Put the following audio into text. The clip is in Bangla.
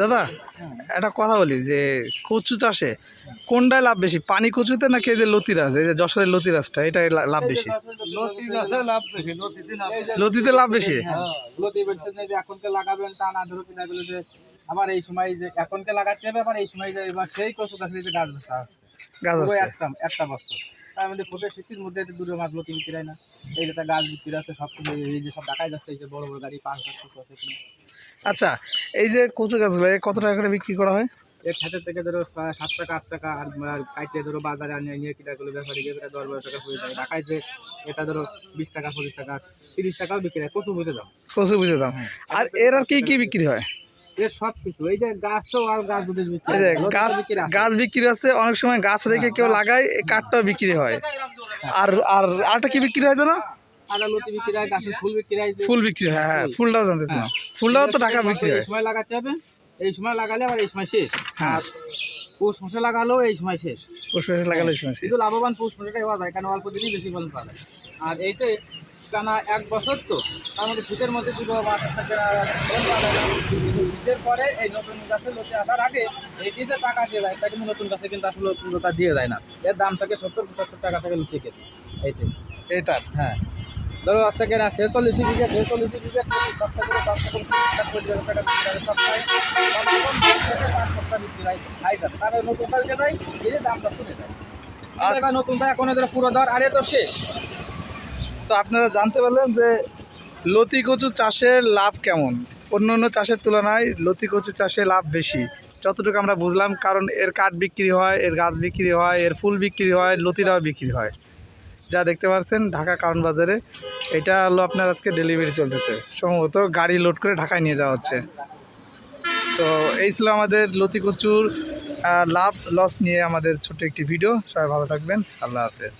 দাদা একটা কথা বলি যে কচু চাষে কোনটায় লাভ বেশি? পানি কচুতে নাকি এই যে লতিরাজ এই যে যশোরের লতিরাজটা এটাই লাভ বেশি? লতি লাভ বেশি লতিতে লাভ বেশি? বলছেন লাগাবেন তা না ধরো কিনা বলে যে আবার এই সময় যে এখনকে লাগাতে হবে আবার এই সময় যে এবার সেই কচু গাছের যে গাছ বেচা আসছে গাছ আছে একটা একটা বছর। তার মধ্যে ফুটে শীতের মধ্যে দূরে মাছ লতি বিক্রি হয় না? এই যে গাছ বিক্রি আছে সব কিছু এই যে সব দেখাই যাচ্ছে এই যে বড় বড় গাড়ি পাঁচ হাজার কিছু আছে আচ্ছা এই যে কচু গাছগুলো কত টাকা করে বিক্রি করা হয়? এর সাথে থেকে ধরো সাত টাকা আট টাকা আর কাইটে ধরো বাজারে আনিয়ে নিয়ে কিটা গুলো ব্যাপারে গিয়ে দশ বারো টাকা হয়ে যায়। ঢাকায় যে এটা ধরো বিশ টাকা পঁচিশ টাকা তিরিশ টাকাও বিক্রি হয়। কচু বুঝে দাও। কচু বুঝে দাম আর এর আর কি কি বিক্রি হয়? এর সব কিছু এই যে গাছ আর গাছ বিক্রি এই হয়, গাছ আছে। গাছ বিক্রি আছে অনেক সময় গাছ রেখে কেউ লাগায় এই কাঠটাও বিক্রি হয়। আর আর আরটা কি বিক্রি হয় জানো? বিক্রি হয় গাছের ফুল বিক্রি হয়। ফুল বিক্রি হয় হ্যাঁ হ্যাঁ ফুলটাও জানতে না ফুলটাও তো টাকা বিক্রি এই হয়। সময় লাগাতে হবে এই সময় লাগালে আবার এই সময় শেষ। হ্যাঁ। আর পৌষ মাসে লাগালেও এই সময় শেষ। পশু লাগালে সময় শেষ। কিন্তু লাভবান পৌষ মাসেটাই হওয়া যায় কারণ অল্প দিনই বেশি ফলন পাওয়া যায়। আর এইতে টানা এক বছর তো তার মধ্যে শীতের মধ্যে দুটো না। কিন্তু শীতের পরে এই নতুন গাছে লোকে আসার আগে এই যে টাকা দিয়ে দেয় তা কিন্তু নতুন গাছে কিন্তু আসলে পুরোটা দিয়ে দেয় না। এর দাম থাকে সত্তর পঁচাত্তর টাকা থেকে লুকিয়ে গেছে এইতে এই তার? হ্যাঁ। ধরো আজকে কেনা ছেচল্লিশ বিঘে ছেচল্লিশ বিঘে সপ্তাহ করে টাকা থেকে দাম তার নতুন এই দামটা কমে যায়। আর নতুন এখন পুরো দর আরে তো শেষ। তো আপনারা জানতে পারলেন যে লতি কচু চাষের লাভ কেমন? অন্য অন্য চাষের তুলনায় লতি কচু চাষে লাভ বেশি। যতটুকু আমরা বুঝলাম, কারণ এর কাঠ বিক্রি হয়, এর গাছ বিক্রি হয়, এর ফুল বিক্রি হয়, লতিরাও বিক্রি হয়। যা দেখতে পাচ্ছেন, ঢাকা কারণ বাজারে। এটা হলো আপনার আজকে ডেলিভারি চলতেছে। সম্ভবত গাড়ি লোড করে ঢাকায় নিয়ে যাওয়া হচ্ছে। তো এই ছিল আমাদের লতি কচুর লাভ লস নিয়ে আমাদের ছোট্ট একটি ভিডিও। সবাই ভালো থাকবেন। আল্লাহ হাফেজ।